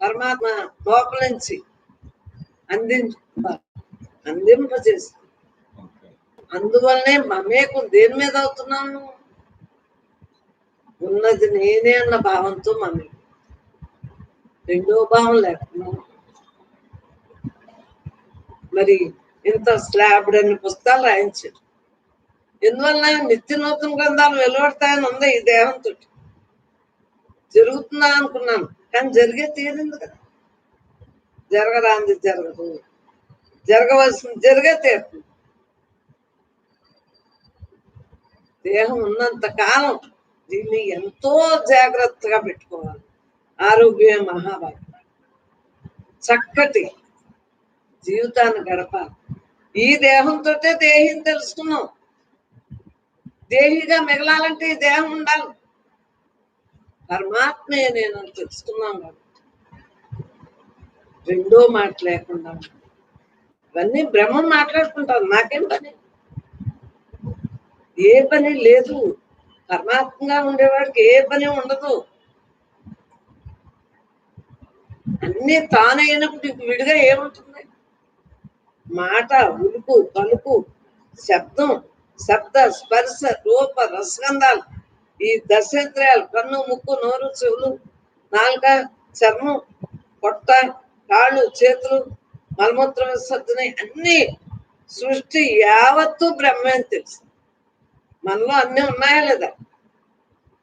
పరమాత్మ లోపల నుంచి అందించ అందింపజేసి అందువల్లనే మమేకం దేని మీద అవుతున్నాము? ఉన్నది నేనే అన్న భావంతో మమే రెండో భావం లేకుండా. మరి ఇంత స్లాబ్డ్ అన్ని పుస్తకాలు రాయించారు. ఎందువల్ల నిత్య నూతన గ్రంథాలు వెలువడతాయని ఉంది ఈ దేహంతో జరుగుతుందా అనుకున్నాను. కానీ జరిగే తీరింది కదా జరగరాంది జరగదు. జరగవలసింది జరిగే తీరుతుంది దేహం ఉన్నంత కాలం దీన్ని ఎంతో జాగ్రత్తగా పెట్టుకోవాలి. ఆరోగ్యమే మహాభాగ్యం. చక్కటి జీవితాన్ని గడపాలి. ఈ దేహంతో దేహిని తెలుసుకున్నాం. దేహిగా మిగలాలంటే ఈ దేహం ఉండాలి. పరమాత్మే నేను తెలుసుకున్నాం కాబట్టి. రెండో మాట లేకుండా ఇవన్నీ బ్రహ్మం మాట్లాడుకుంటారు. నాకేం పని? ఏ పని లేదు. పరమాత్మగా ఉండేవాడికి ఏ పని ఉండదు. అన్ని తానైనప్పుడు విడిగా ఏముంటుంది? మాట ఉలుపు పలుకు శబ్దం శబ్ద స్పర్శ రూప రసగంధాలు. ఈ దశేంద్రియాలు కన్ను ముక్కు నోరు చెవులు నాలుక చర్మం పొట్ట కాళ్ళు చేతులు మలమూత్ర విసర్జన అన్ని సృష్టి యావత్తు బ్రహ్మే అని తెలుసు. మనలో అన్ని ఉన్నాయా లేదా?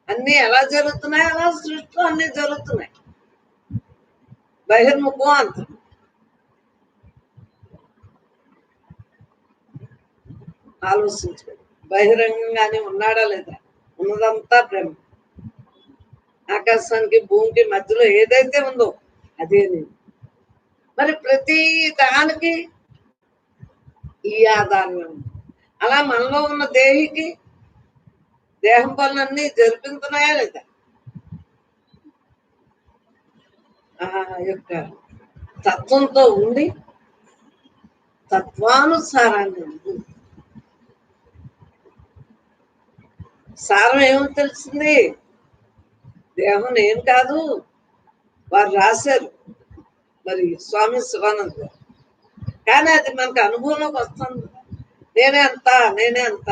అన్ని ఎలా జరుగుతున్నాయి? అలా సృష్టిలో అన్ని జరుగుతున్నాయి. బహిర్ముఖం అంత. ఆలోచించుకోండి. బహిరంగంగానే ఉన్నాడా లేదా? ఉన్నదంతా బ్రహ్మ. ఆకాశానికి భూమికి మధ్యలో ఏదైతే ఉందో అదే నేను. మరి ప్రతి దానికి ఈ ఆధారమే ఉంది. అలా మనలో ఉన్న దేహికి దేహం పనులన్నీ జరిపించున్నాయా లేదా? ఆ యొక్క తత్వంతో ఉండి తత్వానుసారాన్ని సారం ఏమో తెలిసింది దేహం నేను కాదు వారు రాశారు. మరి స్వామి శివానంద్ గారు. కానీ అది మనకు అనుభవంలోకి వస్తుంది. నేనే అంత నేనే అంత.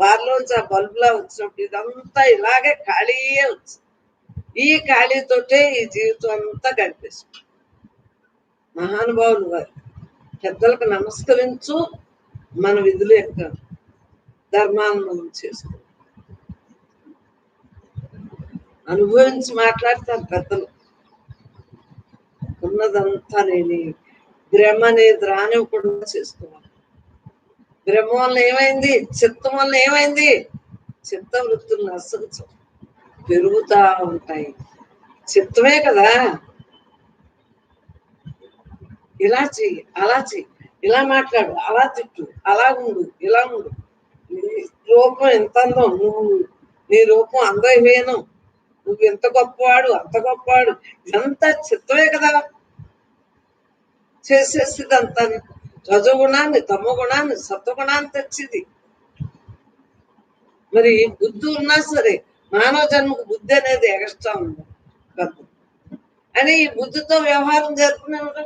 వారిలోంచి ఆ బల్బులా వచ్చినప్పుడు ఇదంతా ఇలాగే ఖాళీయే వచ్చింది. ఈ ఖాళీతోటే ఈ జీవితం అంతా కనిపిస్తుంది మహానుభావులు వారు పెద్దలకు నమస్కరించు మన విధులు యొక్క ధర్మాన్ని మనం చేసుకో. అనుభవించి మాట్లాడతారు పెద్దలు ఉన్నదంతా నేనే భ్రమ అనేది రానివ్వకుండా చేసుకోవాలి భ్రమ వల్ల ఏమైంది? చిత్తం వల్ల ఏమైంది? చిత్త వృత్తులు నశించవు పెరుగుతా ఉంటాయి. చిత్తమే కదా. ఇలా చెయ్యి అలా చెయ్యి. ఇలా మాట్లాడు అలా తిట్టు అలా ఉండు ఇలా ఉండు. నీ రూపం ఎంత అందం నువ్వు నీ రూపం అందహీనం నువ్వు ఎంత గొప్పవాడు అంత గొప్పవాడు ఇదంతా చిత్తమే కదా. చేసేసింది అంతా రజగుణాన్ని తమగుణాన్ని సత్వగుణాన్ని తెచ్చింది. మరి బుద్ధి ఉన్నా సరే మానవ జన్మకు బుద్ధి అనేది ఎక్స్ట్రా ఉంది. పెద్ద. అని ఈ బుద్ధితో వ్యవహారం జరుపుకునేవాడు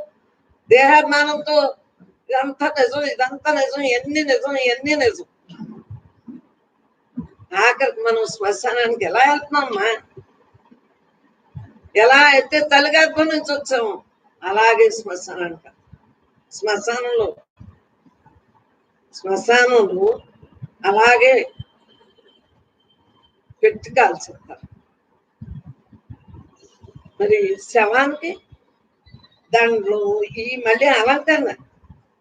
దేహాభిమానంతో ఇదంతా నిజం ఇదంతా నిజం ఎన్ని నిజం ఎన్ని నిజం. ఆఖరికి మనం శ్మశానానికి ఎలా వెళ్తున్నామా ఎలా అయితే తల్లిగర్భం నుంచి వచ్చాము అలాగే శ్మశానానికి శ్మశానంలో శ్మశానంలో అలాగే పెట్టి కాల్చేస్తారు. మరి శవానికి దాంట్లో ఈ మళ్ళీ అలంకరణ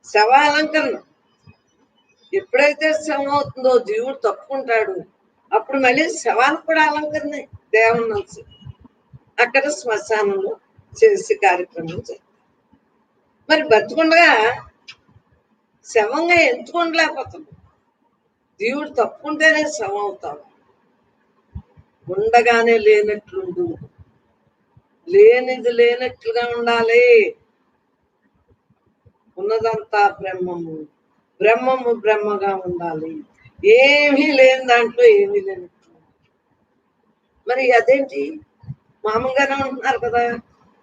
శవ అలంకరణ ఎప్పుడైతే శవం అవుతుందో జీవుడు తప్పుకుంటాడు అప్పుడు మళ్ళీ శవానికి కూడా అలంకరణ దేవుని అక్కడ శ్మశానంలో చేసి కార్యక్రమం చేస్తారు మరి బతుకుండగా శవంగా ఎంచుకోలేకపోతుంది దేవుడు తప్పుకుంటేనే శవం అవుతాం. ఉండగానే లేనట్లుండు. లేనిది లేనట్లుగా ఉండాలి. ఉన్నదంతా బ్రహ్మము. బ్రహ్మము బ్రహ్మగా ఉండాలి. ఏమీ లేని దాంట్లో ఏమీ లేనట్లు మరి అదేంటి? మామూలుగానే ఉంటున్నారు కదా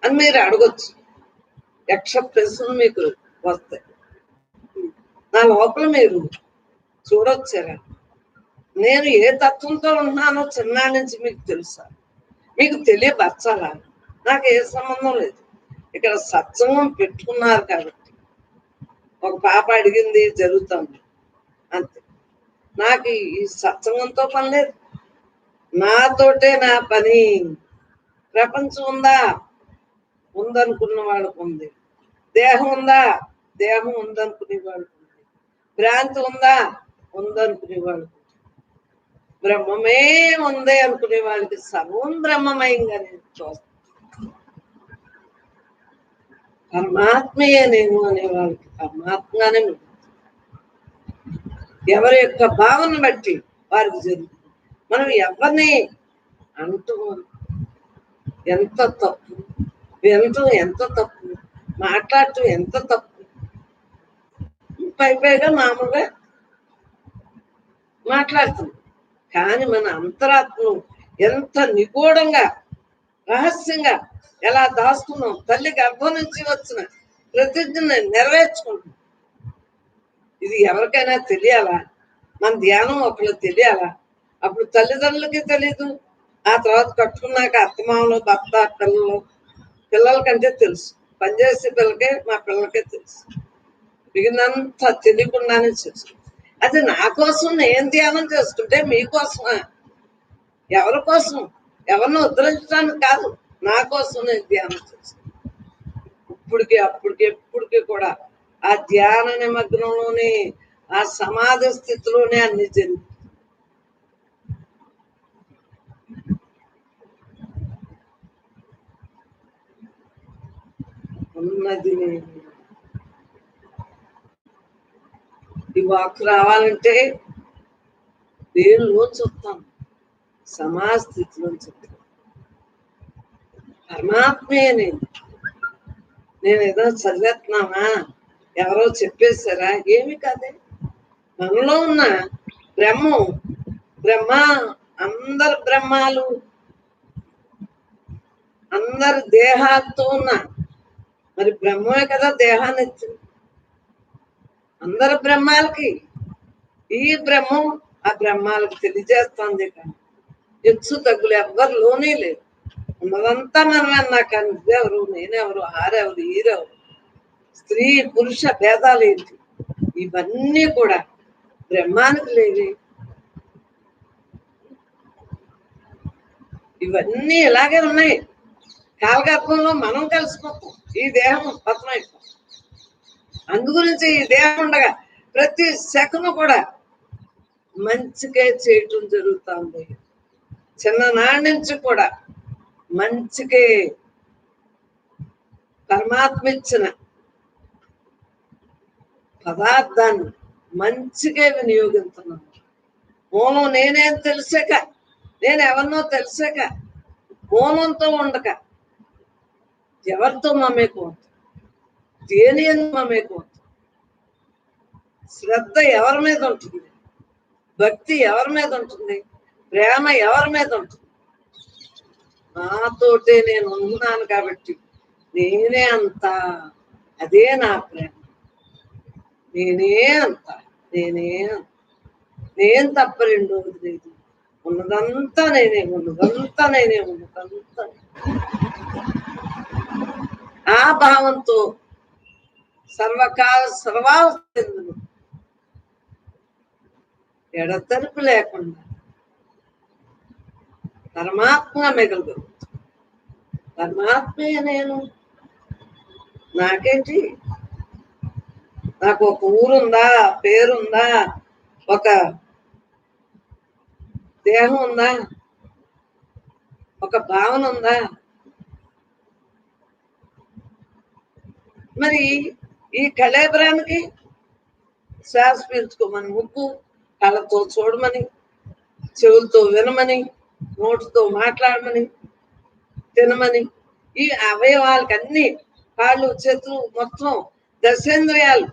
అని మీరు అడగొచ్చు. యక్ష ప్రశ్నలు మీకు వస్తాయి. నా లోపల మీరు చూడొచ్చారా? నేను ఏ తత్వంతో ఉన్నానో చిన్నాడి నుంచి మీకు తెలుసా? మీకు తెలియపరచాలా? నాకు ఏ సంబంధం లేదు. ఇక్కడ సత్సంగం పెట్టుకున్నారు కాబట్టి. ఒక పాప అడిగింది జరుగుతుంది. అంతే. నాకు ఈ సత్సంగంతో పని లేదు. నాతోటే నా పని. ప్రపంచం ఉందా ఉందనుకున్న వాళ్ళకు ఉంది దేహం ఉందా దేహం ఉందనుకునే వాళ్ళకు ఉంది భ్రాంతి ఉందా ఉందనుకునే వాళ్ళకు బ్రహ్మమే ఉంది అనుకునే వాళ్ళకి సర్వం బ్రహ్మమయంగా నేను చూస్తాను పరమాత్మయే నేను అనే వాళ్ళకి పరమాత్మగానే ఎవరి యొక్క భావన బట్టి వారికి జరుగుతుంది. మనం ఎవరిని అంటూ ఎంత తప్పు? వినటం ఎంత తప్పు? మాట్లాడటం ఎంత తప్పు? పై పైగా మామూలుగా మాట్లాడుతుంది కానీ మన అంతరాత్మను ఎంత నిగూఢంగా రహస్యంగా ఎలా దాస్తున్నాం? తల్లి గర్భం నుంచి వచ్చిన ప్రతిజ్ఞని నెరవేర్చుకుంటున్నాం. ఇది ఎవరికైనా తెలియాలా? మన ధ్యానం ఒకళ్ళు తెలియాలా? అప్పుడు తల్లిదండ్రులకి తెలీదు. ఆ తర్వాత కట్టుకున్నాక అత్తమామలు భర్త పిల్లలు పిల్లల కంటే తెలుసు. పనిచేసే పిల్లకే మా పిల్లలకే తెలుసు. మిగిలినంత తెలియకుండానే చేసు అది నా కోసం నేను ధ్యానం చేసుకుంటే మీకోసమా ఎవరి కోసం? ఎవరిని ఉద్ధరించడానికి కాదు. నా కోసం నేను ధ్యానం చేస్తాను ఇప్పటికి అప్పటికి ఎప్పటికీ కూడా ఆ ధ్యాన నిమగ్నంలోనే ఆ సమాధి స్థితిలోనే అన్ని జరుగుతుంది ఉన్నది నేను. ఈ వాక్ రావాలంటే దేనిలో వస్తాం సమాజ స్థితిలో చూస్తాం. పరమాత్మే నేను. నేను ఏదో చదివేస్తున్నామా ఎవరో చెప్పేశారా? ఏమి కాదే. మనలో ఉన్న బ్రహ్మం బ్రహ్మ అందరు బ్రహ్మాలు అందరు దేహాలతో ఉన్న మరి బ్రహ్మమే కదా దేహాన్ని ఇచ్చింది. అందరు బ్రహ్మాలకి ఈ బ్రహ్మం ఆ బ్రహ్మాలకు తెలియజేస్తుంది కానీ హెచ్చు తగ్గులు ఎవ్వరు లోనే లేదు ఉన్నదంతా మనమే అన్నాక నువ్వెవరు నేనెవరు ఆరెవరు ఈరెవరు? స్త్రీ పురుష భేదాలు ఏంటి? ఇవన్నీ కూడా బ్రహ్మానికి లేవి. ఇవన్నీ ఇలాగే ఉన్నాయి. కాలగర్భంలో మనం కలిసిపోతాం. ఈ దేహం పతమైపోతాం అందు గురించి ఈ దేహం ఉండగా ప్రతి సెకను కూడా మంచికే చేయటం జరుగుతుంది. చిన్ననాటి నుంచి కూడా మంచికే పరమాత్మ ఇచ్చిన పదార్థాన్ని మంచిగా వినియోగిస్తున్నాను మూలం నేనేం తెలిసాక నేను ఎవరినో తెలిసాక మూలంతో ఉండక ఎవరితో మమేకం దేని ఎందు శ్రద్ధ ఎవరి మీద ఉంటుంది? భక్తి ఎవరి మీద ఉంటుంది? ప్రేమ ఎవరి మీద ఉంటుంది? నాతోటే నేను ఉన్నాను కాబట్టి నేనే అంత అదే నా ప్రేమ. నేనే అంత నేనే అంత. నేను తప్ప రెండోది లేదు. ఉన్నదంతా నేనే ఉన్నదంతా నేనే ఉన్నదంతా ఆ భావంతో సర్వకాల సర్వావస్థలు ఎడతెరుపు లేకుండా పరమాత్మ మిగలదు పరమాత్మే నేను. నాకేంటి? నాకు ఒక ఊరుందా? పేరుందా? ఒక దేహం ఉందా? ఒక భావన ఉందా? మరి ఈ కళేబరానికి శ్వాస పీల్చుకోమని ముక్కు కళ్ళతో చూడమని చెవులతో వినమని నోటితో మాట్లాడమని తినమని ఈ అవయవాలకన్నీ అన్ని కాళ్ళు చేతులు మొత్తం దశేంద్రియాలు.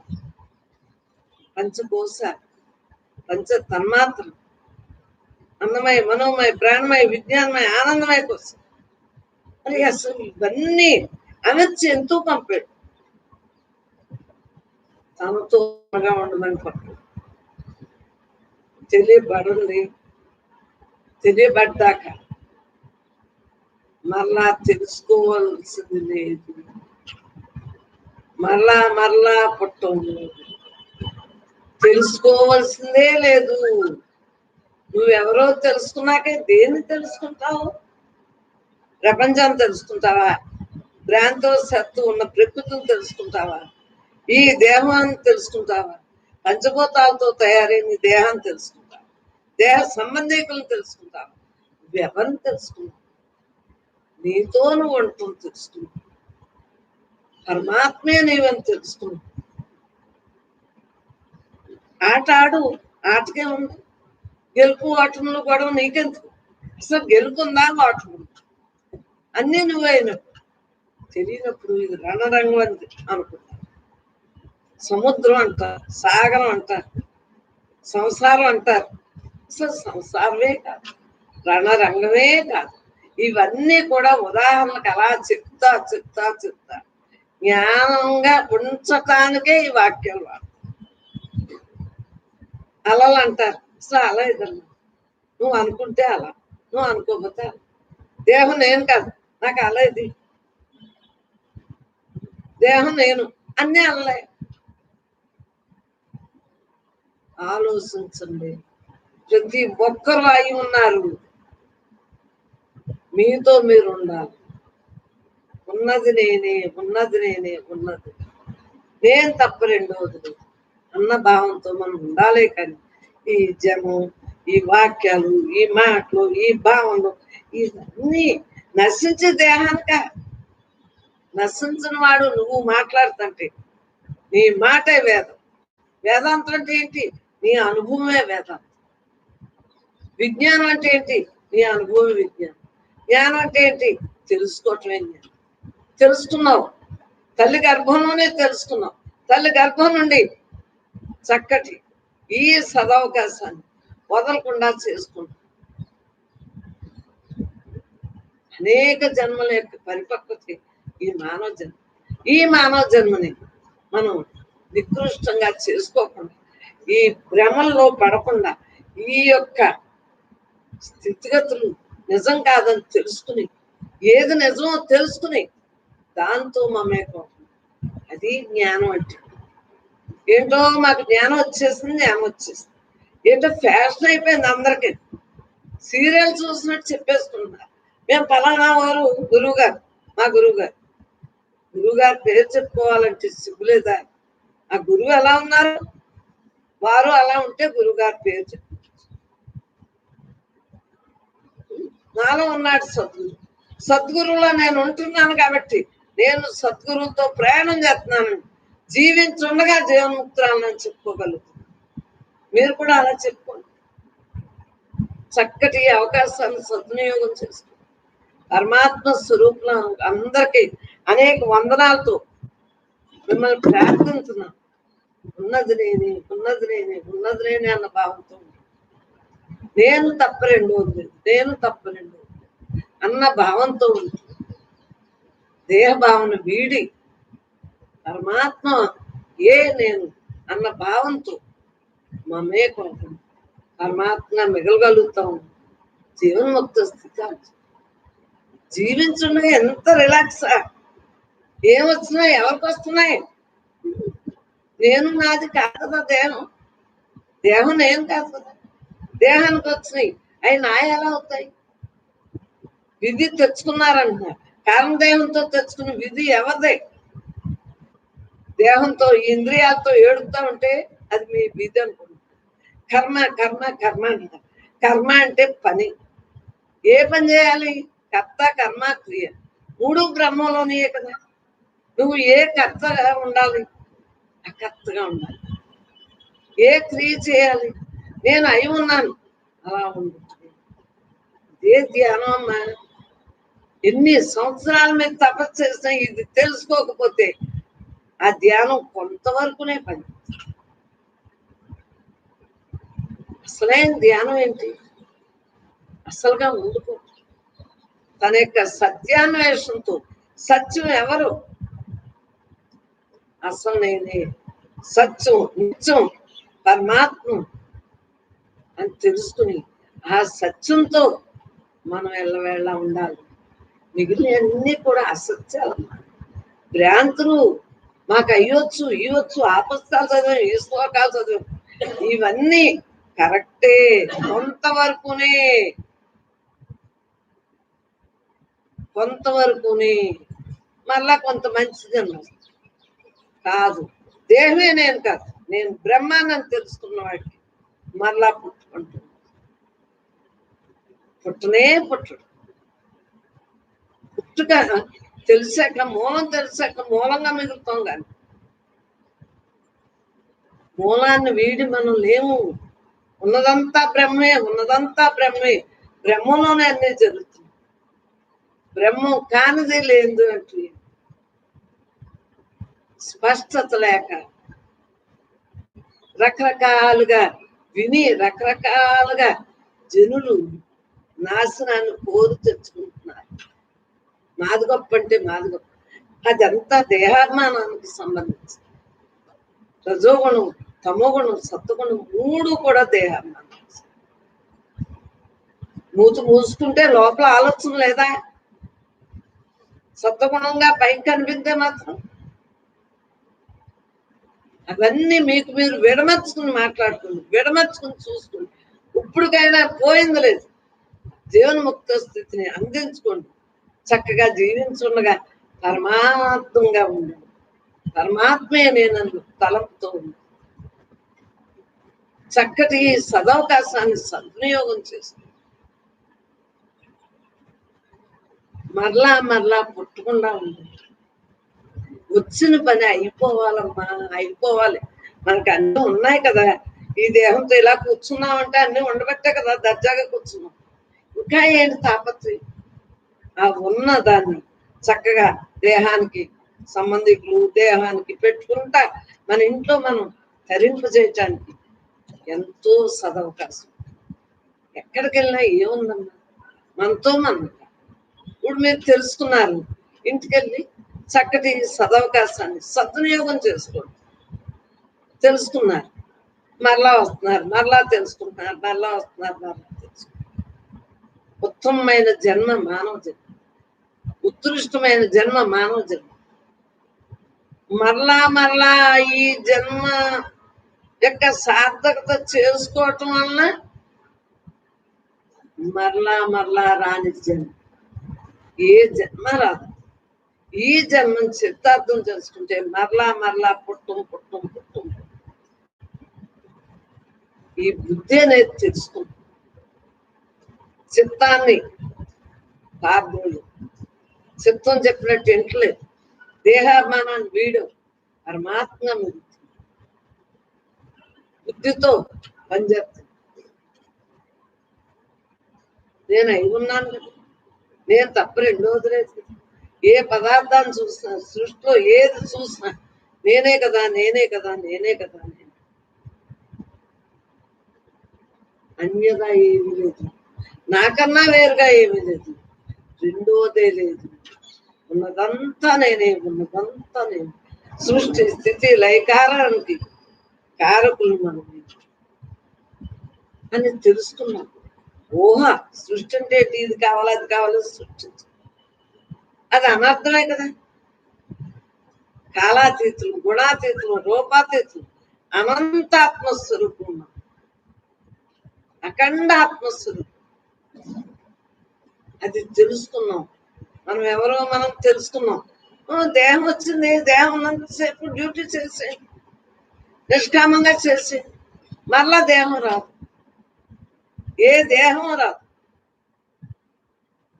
పంచకోశ పంచ తన్మాత్ర అందమయ మనోమయ ప్రాణమయ విజ్ఞానమయ ఆనందమయ కోసం. మరి అసలు ఇవన్నీ అనొచ్చి ఎంతో పంపాడు? తనతో ఉండమని పట్టు తెలియబడింది తెలియబడ్డాక మరలా తెలుసుకోవాల్సింది లేదు. మరలా మరలా పుట్టం లేదు. తెలుసుకోవాల్సిందే లేదు. నువ్వెవరో తెలుసుకున్నాకే దేన్ని తెలుసుకుంటావు? ప్రపంచాన్ని తెలుసుకుంటావా? భ్రాంతో సత్తు ఉన్న ప్రకృతిని తెలుసుకుంటావా? ఈ దేహాన్ని తెలుసుకుంటావా? పంచభూతాలతో తయారైన దేహాన్ని తెలుసుకుంటావా? దేహ సంబంధికులను తెలుసుకుంటావా? ఎవరిని తెలుసుకుంటావు? నీతో నువ్వు ఉంటుంది తెలుసుకుంటావు? పరమాత్మే నీవని తెలుసుకుంటావు? ఆట ఆడు ఆటకే ఉంది గెలుపు ఓటములు గొడవ నీకెందుకు? అసలు గెలుపుందా ఓటము అన్నీ నువ్వైనప్పుడు తెలియనప్పుడు ఇది రణరంగం అని అనుకుంటా సముద్రం అంటారు సాగరం అంటారు సంసారం అంటారు. అసలు సంసారమే కాదు రణరంగమే కాదు. ఇవన్నీ కూడా ఉదాహరణకు అలా చెప్తా చెప్తా చెప్తా. జ్ఞానంగా ఉంచటానికే ఈ వాక్యాలు వాడు అలలు అంటారు అసలు అలా ఇదమ్మా నువ్వు అనుకుంటే అలా నువ్వు అనుకోకపోతే దేహం నేను కాదు నాకు అలా ఇది. దేహం నేను. అన్నీ అల్లే. ఆలోచించండి. ప్రతి ఒక్కరు అయి ఉన్నారు. మీతో మీరు ఉండాలి ఉన్నది నేనే ఉన్నది నేనే ఉన్నది. నేను తప్ప రెండవది అన్న భావంతో మనం ఉండాలి కానీ ఈ జనం ఈ వాక్యాలు ఈ మాటలు ఈ భావనలు ఇవన్నీ నశించే దేహానిక. నశించిన వాడు నువ్వు మాట్లాడుతుంటే నీ మాటే వేదం. వేదాంతం అంటే ఏంటి? నీ అనుభవమే వేదాంతం విజ్ఞానం అంటే ఏంటి? నీ అనుభవమే విజ్ఞానం. జ్ఞానం అంటే ఏంటి? తెలుసుకోవటమే జ్ఞానం. తెలుసుకున్నావు తల్లి గర్భంలోనే తెలుసుకున్నావు తల్లి గర్భం నుండి చక్కటి ఈ సదవకాశాన్ని వదలకుండా చేసుకుంటాం అనేక జన్మల యొక్క పరిపక్వత ఈ మానవ జన్మ. ఈ మానవ జన్మని మనం నికృష్టంగా చేసుకోకుండా ఈ భ్రమల్లో పడకుండా ఈ యొక్క స్థితిగతులు నిజం కాదని తెలుసుకుని ఏది నిజమో తెలుసుకుని దాంతో మమేకం అది జ్ఞానం అంటే. ఏంటో మాకు జ్ఞానం వచ్చేసింది జ్ఞానం వచ్చేసింది. ఏంటో ఫ్యాషన్ అయిపోయింది అందరికి. సీరియల్ చూసినట్టు చెప్పేసుకుంటున్నారు. మేము పలానా వారు గురువు గారు మా గురువు గారు గురువు గారు పేరు చెప్పుకోవాలంటే సిగ్గులేదా? ఆ గురువు ఎలా ఉన్నారు? వారు అలా ఉంటే గురుగారు పేరు చెప్పు నాలో ఉన్నాడు సద్గురు. సద్గురులో నేను ఉంటున్నాను కాబట్టి నేను సద్గురువుతో ప్రయాణం చేస్తున్నాను. జీవించుండగా జీవన్ముక్తురాలని చెప్పుకోగలుగుతాను. మీరు కూడా అలా చెప్పుకోండి. చక్కటి అవకాశాన్ని సద్వినియోగం చేసుకోండి. పరమాత్మ స్వరూపం అందరికీ అనేక వందనాలతో మిమ్మల్ని ప్రార్థించున్నాను. ఉన్నది ఉన్నదిలేని ఉన్నదిలేని ఉన్నది అన్న భావంతో ఉండండి. నేను తప్ప రెండోది లేదు. నేను తప్ప రెండు అన్న భావంతో ఉంటుంది దేహ భావన వీడి పరమాత్మ ఏ నేను అన్న భావంతో మమే కొనుక్కుంది పరమాత్మ మిగలగలుగుతాం. జీవన్ముక్త స్థితి జీవించుండగా ఎంత రిలాక్స్ ఏమొచ్చినాయి ఎవరికి వస్తున్నాయి నేను నాది కాదు కదా దేహం. దేహం నేను కాదు. కదా దేహానికి వచ్చినాయి. అవి నా ఎలా అవుతాయి? విధి తెచ్చుకున్నారంటున్నారు. కారణదేహంతో తెచ్చుకున్న విధి ఎవరిదే? దేహంతో ఇంద్రియాలతో ఏడుపుతా ఉంటే అది మీ విధి అనుకుంటుంది కర్మ కర్మ కర్మ అంటారు. కర్మ అంటే పని. ఏ పని చేయాలి? కర్త కర్మ క్రియ. మూడు బ్రహ్మలోనియే కదా. నువ్వు ఏ కర్తగా ఉండాలి? అకత్తుగా ఉండాలి. ఏ క్రియ చేయాలి? నేను అయి ఉన్నాను. అలా ఉంది ఇదే ధ్యానం అమ్మా. ఎన్ని సంవత్సరాల మీద తపస్సు చేసినా ఇది తెలుసుకోకపోతే ఆ ధ్యానం కొంతవరకునే పని. అసలైన ధ్యానం ఏంటి? అసలుగా ముందుకు. తన యొక్క సత్యాన్వేషణతో సత్యం ఎవరు? అసలు సత్యం నిత్యం పరమాత్మ అని తెలుసుకుని ఆ సత్యంతో మనం ఎల్లవేళ ఉండాలి. మిగిలినవన్నీ కూడా అసత్యాలు భ్రాంతులు మాకు అయ్యొచ్చు ఇవ్వచ్చు ఆపస్తాలు చదివాం ఈ శ్లోకాలు చదివాం. ఇవన్నీ కరెక్టే కొంతవరకునే. కొంతవరకునే. మళ్ళా కొంత మంచిది వస్తుంది కాదు. దేహమే నేను కాదు. నేను బ్రహ్మానని తెలుసుకున్న వాడికి మరలా పుట్టుకుంటుంది పుట్టనే పుట్టడు పుట్టుక తెలిసాక మూలం తెలిసాక మూలంగా మిగులుతాం కానీ మూలాన్ని వీడి మనం లేము. ఉన్నదంతా బ్రహ్మే ఉన్నదంతా బ్రహ్మే. బ్రహ్మలోనే అన్నీ జరుగుతుంది బ్రహ్మం కానిదే లేదు అంటే స్పష్టత లేక రకరకాలుగా విని రకరకాలుగా జనులు నాశనాన్ని కోరు తెచ్చుకుంటున్నారు. మాది గొప్ప అంటే మాది గొప్ప అదంతా దేహాభిమానానికి సంబంధించి. రజోగుణం తమోగుణం సత్వగుణం మూడు కూడా దేహాభిమానం మూతు మూసుకుంటే లోపల ఆలోచన లేదా? సత్వగుణంగా పైకి కనిపిస్తే మాత్రం అవన్నీ మీకు మీరు విడమర్చుకుని మాట్లాడుకోండి విడమర్చుకుని చూసుకోండి. ఇప్పుడుకైనా పోయింది లేదు. జీవన్ముక్త స్థితిని అందించుకోండి. చక్కగా జీవించుండగా పరమాత్మంగా ఉండు. పరమాత్మే నేను తలంపుతో ఉంది చక్కటి సదవకాశాన్ని సద్వినియోగం చేస్తుంది మరలా మరలా పుట్టకుండా ఉంటుంది వచ్చిన పని అయిపోవాలమ్మా అయిపోవాలి. మనకి అన్నీ ఉన్నాయి కదా. ఈ దేహంతో ఇలా కూర్చున్నామంటే అన్ని ఉండబట్టే కదా దర్జాగా కూర్చున్నాం. ఇంకా ఏంటి తాపత్రయం? ఆ ఉన్న దాన్ని చక్కగా దేహానికి సంబంధికులు దేహానికి పెట్టుకుంటా మన ఇంట్లో మనం తరింపజేయటానికి ఎంతో సదవకాశం. ఎక్కడికి వెళ్ళినా ఏముందమ్మా? మనతో మనం ఇప్పుడు మీరు తెలుసుకున్నారు ఇంటికెళ్ళి చక్కటి సదవకాశాన్ని సద్వినియోగం చేసుకోండి. తెలుసుకున్నారు. మరలా వస్తున్నారు మరలా తెలుసుకుంటున్నారు మరలా వస్తున్నారు మరలా తెలుసుకుంటున్నారు. ఉత్తమమైన జన్మ మానవ జన్మ. ఉత్కృష్టమైన జన్మ మానవ జన్మ. మరలా మరలా ఈ జన్మ యొక్క సార్థకత చేసుకోవటం వలన మరలా మరలా రాని జన్మ. ఏ జన్మ రాదు. ఈ జన్మం చిత్తార్థం చేసుకుంటే మరలా మరలా పుట్టం పుట్టం పుట్టం. ఈ బుద్ధి అనేది తెలుసుకుంటుంది చిత్తాన్ని పాపములు చిత్తం చెప్పినట్టు ఇంటలేదు దేహాభిమానాన్ని వీడు పరమాత్మ బుద్ధితో పనిచేస్తుంది నేను అయి ఉన్నాను. నేను తప్ప రెండోది లేదు ఏ పదార్థాన్ని చూసినా సృష్టిలో ఏది చూసినా నేనే కదా నేనే కదా నేనే కదా నేను. అన్యగా ఏమీ లేదు. నాకన్నా వేరుగా ఏమీ లేదు. రెండోదే లేదు. ఉన్నదంతా నేనే ఉన్నదంతా నేను. సృష్టి స్థితి లయకారానికి కారకులు మనం. అని తెలుసుకున్నాం. ఊహ సృష్టి అంటే ఇది కావాలి అది కావాలి సృష్టించు. అది అనర్థమే కదా. కాలాతీతులు గుణాతీతులు రూపాతీతులు అనంత ఆత్మస్వరూపం అఖండ ఆత్మస్వరూపం. అది తెలుసుకున్నాం. మనం ఎవరో మనం తెలుసుకున్నాం. దేహం వచ్చింది దేహం ఉన్నంతసేపు డ్యూటీ చేసి నిష్కామంగా చేసి మరలా దేహం రాదు. ఏ దేహం రాదు.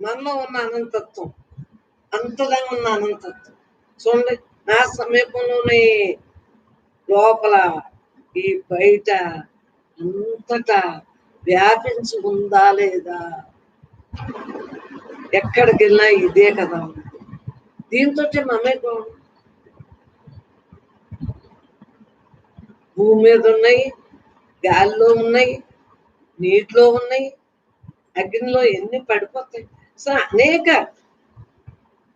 మనలో ఉన్న అనంతత్వం. అంతగా ఉన్న అనంతత్వం చూడండి నా సమీపంలోనే లోపల ఈ బయట అంతటా వ్యాపించి ఉందా లేదా? ఎక్కడికి వెళ్ళినా ఇదే కదా దీంతో మమేకం భూమి మీద ఉన్నాయి గాలిలో ఉన్నాయి నీటిలో ఉన్నాయి అగ్నిలో ఎన్ని పడిపోతాయి? సో అనేక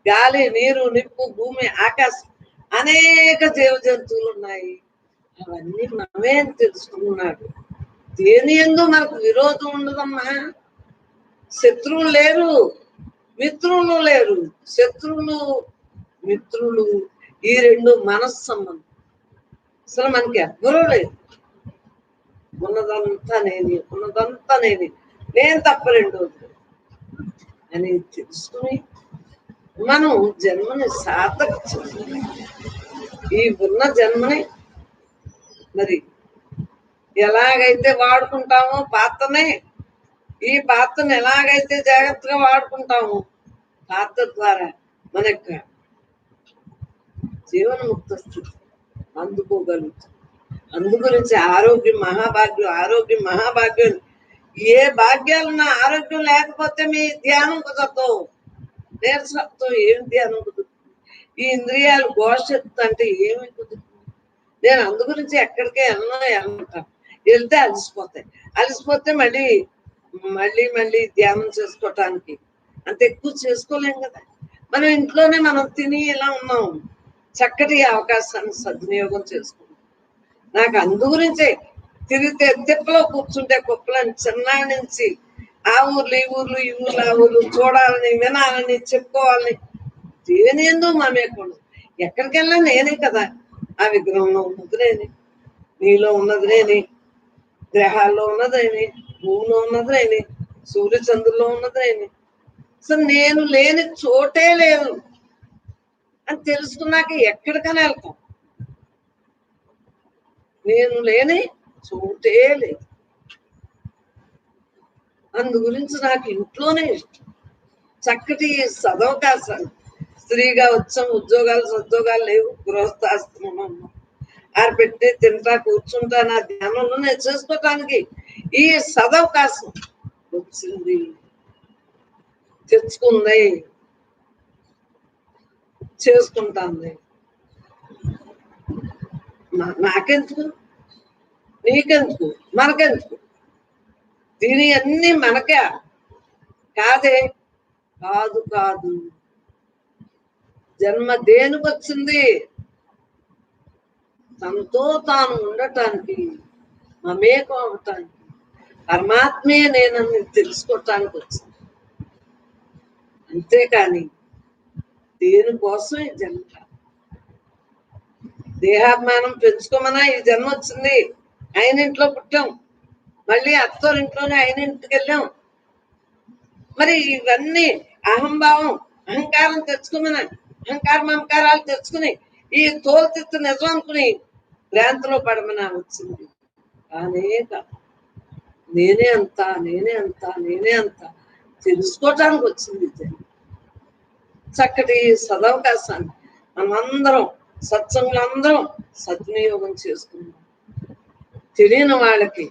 గాలి నీరు నిప్పు భూమి ఆకాశం అనేక జీవ జంతువులు ఉన్నాయి. అవన్నీ మనమే అని తెలుసుకున్నాడు. దేని ఎందు మనకు విరోధం ఉండదమ్మా? శత్రువులు లేరు మిత్రులు లేరు. శత్రువులు మిత్రులు ఈ రెండు మనస్సంబంధం. అసలు మనకి ఎవ్వరూ లేదు ఉన్నదంతా నేనే ఉన్నదంతా నేనే. నేను తప్ప రెండోది అని తెలుసుకుని మనం జన్మని సార్థక ఈ ఉన్న జన్మని మరి ఎలాగైతే వాడుకుంటామో పాత్రనే ఈ పాత్రను ఎలాగైతే జాగ్రత్తగా వాడుకుంటామో పాత్ర ద్వారా మన యొక్క జీవనముక్త స్థితి అందుకోగలుగుతాం. అందు గురించి ఆరోగ్యం మహాభాగ్యం ఆరోగ్యం మహాభాగ్యం ఏ భాగ్యాలు నా ఆరోగ్యం లేకపోతే మీ ధ్యానం కుదరదు. నీరసత్వం ఏమి ధ్యానం కుదురుతుంది ఈ ఇంద్రియాలు ఘోషత్తు అంటే ఏమి కుదురుతుంది నేను అందు గురించి ఎక్కడికి ఎన్నో వెళ్ళమంటాను వెళ్తే అలసిపోతాయి. అలసిపోతే మళ్ళీ మళ్ళీ మళ్ళీ ధ్యానం చేసుకోవటానికి. అంత ఎక్కువ చేసుకోలేం కదా. మనం ఇంట్లోనే మనం తిని ఇలా ఉన్నాం. చక్కటి అవకాశాన్ని సద్వినియోగం చేసుకుంటాం. నాకు అందు గురించే తిరిగితే తిప్పలో కూర్చుంటే కుప్పలని చిన్నాడి నుంచి ఆ ఊర్లు ఈ ఊర్లు ఈ ఊర్లు ఆ ఊర్లు చూడాలని వినాలని చెప్పుకోవాలని దేని ఎందు ఎక్కడికి వెళ్ళినా నేనే కదా. ఆ విగ్రహంలో ఉన్నదిరేని నీలో ఉన్నదిరేని గ్రహాల్లో ఉన్నదేని భూమిలో ఉన్నది సూర్యచంద్రుల్లో సూర్య సో ఉన్నది అసలు నేను లేని చోటే లేదు. అని తెలుసుకున్నాక ఎక్కడికైనా వెళ్తాం. నేను లేని చోటే లేదు. అందు గురించి నాకు ఇంట్లోనే ఇష్టం. చక్కటి సదవకాశాలు స్త్రీగా వచ్చాం ఉద్యోగాలు సద్యోగాలు లేవు గృహస్థాశ్రమం ఆరు పెట్టి తింటా కూర్చుంటా నా ధ్యానంలో నేను చేసుకోవటానికి ఈ సదవకాశం వచ్చింది. తెచ్చుకుంది. చేసుకుంటాంది. నాకెందుకు? నీకెందుకు? మనకెందుకు? దీని అన్ని మనకే. కాదే? కాదు కాదు. జన్మ దేనికి వచ్చింది తనతో తాను ఉండటానికి మమేకం అవటానికి పరమాత్మే నేనని తెలుసుకోవటానికి వచ్చింది. అంతేకాని దేనికోసం ఈ జన్మ? దేహాభిమానం పెంచుకోమన్నా ఈ జన్మ వచ్చింది. ఆయన ఇంట్లో పుట్టాం. మళ్ళీ అత్తోరి ఇంట్లోనే ఆయన ఇంటికి వెళ్ళాం. మరి ఇవన్నీ అహంభావం అహంకారం తెచ్చుకోమని అహంకారం అహంకారాలు తెచ్చుకుని ఈ తోలుతిత్తు నిజం అనుకుని భ్రాంతిలో పడమన వచ్చింది. కానే నేనే అంత నేనే అంత నేనే అంత తెలుసుకోవటానికి వచ్చింది చక్కటి సదవకాశాన్ని మనమందరం సత్సంగులందరం సద్వినియోగం చేసుకున్నాం. తెలియని వాళ్ళకి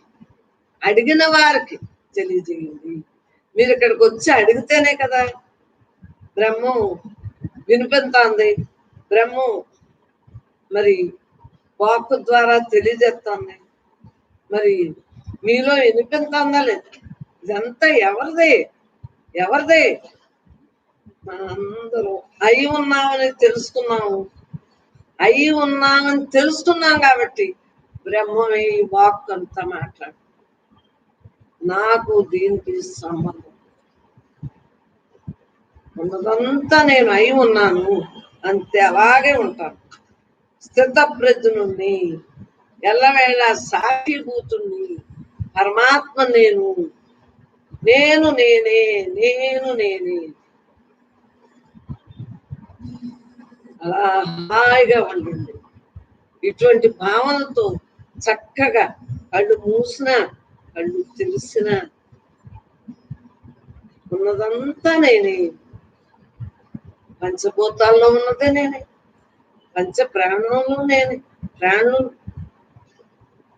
అడిగిన వారికి తెలియజేయండి. మీరు ఇక్కడికి వచ్చి అడిగితేనే కదా బ్రహ్మం వినిపిస్తుంది బ్రహ్మం మరి వాక్కు ద్వారా తెలియజేస్తుంది. మరి మీలో వినిపిస్తుందా లేదా? ఇదంతా ఎవరిదే? ఎవరిదే? మనందరూ అయి ఉన్నామని తెలుసుకున్నాము. అయి ఉన్నామని తెలుసుకున్నాం కాబట్టి బ్రహ్మమే ఈ వాక్ అంతా మాట్లాడు నాకు దీనికి సంబంధం. ఉన్నదంతా నేను అయి ఉన్నాను. అంతే అలాగే ఉంటాను. స్థితప్రజ్ఞుణ్ణి ఎల్లవేళ సాక్షిభూతుణ్ణి పరమాత్మ నేను. నేను నేనే నేను నేనే. అలా హాయిగా ఉండండి. ఇటువంటి భావనతో చక్కగా కళ్ళు మూసిన కళ్ళు తెలిసిన ఉన్నదంతా నేనే. పంచభూతాల్లో ఉన్నదే నేనే. పంచ ప్రాణంలో నేనే. ప్రాణులు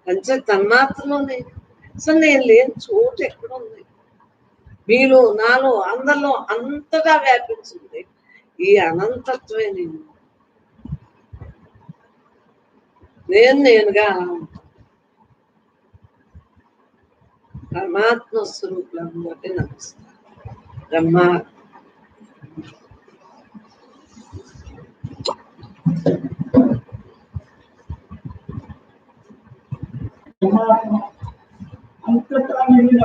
పంచ తన్మాత్రలో నేను. అసలు నేను లేని చోటు ఎక్కడ ఉంది మీలో నాలో అందరిలో అంతగా వ్యాపించింది ఈ అనంతత్వే నేను. నేను నేనుగా Ramat nosru la muerte nuestra. Ramat. Ramat. Antes la muerte,